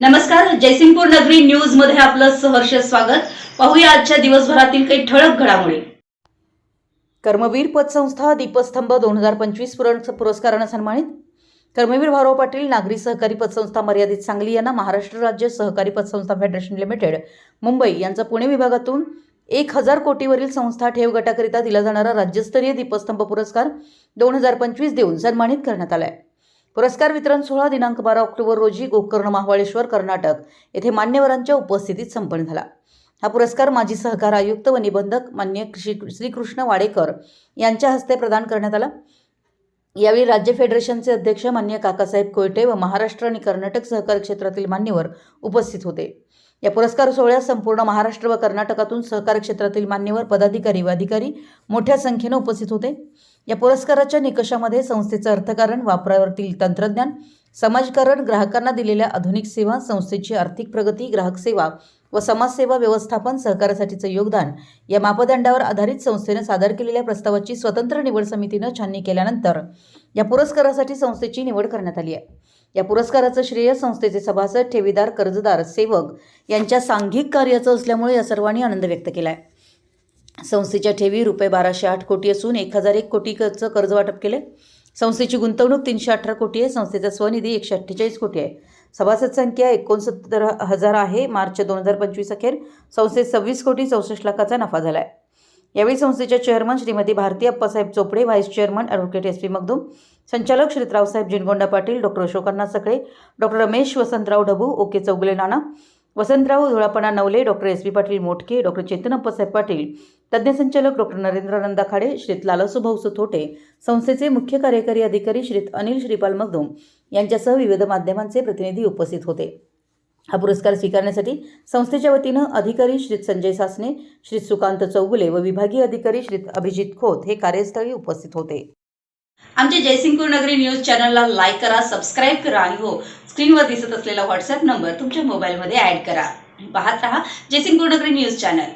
नमस्कार जयसिंगपूर नगरी न्यूजमध्ये आपलं सहर्ष स्वागत. पाहूया आजच्या दिवसभरातील काही ठळक घडामोडी. कर्मवीर पतसंस्था दीपस्तंभ दोन हजार पंचवीस पुरस्कारानं सन्मानित. कर्मवीर भाऊराव पाटील नागरी सहकारी पतसंस्था मर्यादित सांगली यांना महाराष्ट्र राज्य सहकारी पतसंस्था फेडरेशन लिमिटेड मुंबई यांचा पुणे विभागातून एक हजार कोटीवरील संस्था ठेव गटाकरिता दिला जाणारा राज्यस्तरीय दीपस्तंभ पुरस्कार दोन हजार पंचवीस देऊन सन्मानित करण्यात आला आहे पुरस्कार वितरण सोहळा दिनांक बारा ऑक्टोबर रोजी गोकर्ण महाबळेश्वर कर्नाटक येथे मान्यवरांच्या उपस्थितीत संपन्न झाला. हा पुरस्कार माजी सहकार आयुक्त व निबंधक मान्य श्री श्रीकृष्ण वाडेकर यांच्या हस्ते प्रदान करण्यात आला. यावेळी राज्य फेडरेशनचे अध्यक्ष मान्य काकासाहेब कोयटे व महाराष्ट्र आणि कर्नाटक सहकार क्षेत्रातील मान्यवर उपस्थित होते. या पुरस्कार सोहळ्यात संपूर्ण महाराष्ट्र व कर्नाटकातून सहकार क्षेत्रातील मान्यवर पदाधिकारी व अधिकारी मोठ्या संख्येनं उपस्थित होते. या पुरस्काराच्या निकषामध्ये संस्थेचं अर्थकारण वापरावरील तंत्रज्ञान समाजकारण ग्राहकांना दिलेल्या आधुनिक सेवा संस्थेची आर्थिक प्रगती ग्राहक सेवा व समाजसेवा व्यवस्थापन सहकार्यासाठीचं योगदान या मापदंडावर आधारित संस्थेनं सादर केलेल्या प्रस्तावाची स्वतंत्र निवड समितीनं छाननी केल्यानंतर या पुरस्कारासाठी संस्थेची निवड करण्यात आली आहे. या पुरस्काराचं श्रेय संस्थेचे सभासद ठेवीदार कर्जदार सेवक यांच्या सांघिक कार्याचं असल्यामुळे या सर्वांनी आनंद व्यक्त केला आहे संस्थेच्या ठेवी रुपये बाराशे आठ कोटी असून एक हजार एक कोटीचं कर्ज वाटप केले संस्थेची गुंतवणूक तीनशे अठरा कोटी आहे. संस्थेचा स्वनिधी एकशे अठ्ठेचाळीस कोटी आहे. सभासद संख्या एकोणसत्तर हजार आहे. मार्च दोन हजार पंचवीस अखेर संस्थेत सव्वीस कोटी चौसष्ट लाखाचा नफा झाला आहे यावेळी संस्थेच्या chairman Shrimati Bharati Appasaheb Chopde vice chairman advocate S P Magdum संचालक श्रीतरावसाहेब जिनगोंडा पाटील डॉक्टर अशोकांना Sakale doctor Ramesh Vasantrao Dhabu okay Chougule Nana Vasantrao धुळापणा Navale doctor S P Patil Motke doctor Chetan Appasaheb Patil तज्ज्ञ संचालक डॉक्टर नरेंद्रानंद खाडे श्रीत लालसुभाऊ सुथोटे संस्थेचे मुख्य कार्यकारी अधिकारी श्रीत अनिल श्रीपाल मगदूम यांच्यासह विविध माध्यमांचे प्रतिनिधी उपस्थित होते. हा पुरस्कार स्वीकारण्यासाठी संस्थेच्या वतीनं अधिकारी श्री संजय सासने श्री सुकांत चौगुले व विभागीय अधिकारी श्री अभिजित खोत हे कार्यस्थळी उपस्थित होते. आमच्या जयसिंगपूर नगरी न्यूज चॅनलला लाईक करा सबस्क्राईब करा आणि हो स्क्रीनवर दिसत असलेला व्हॉट्सअप नंबर तुमच्या मोबाईलमध्ये ॲड करा. पाहत रहा जयसिंगपूर नगरी न्यूज चॅनल.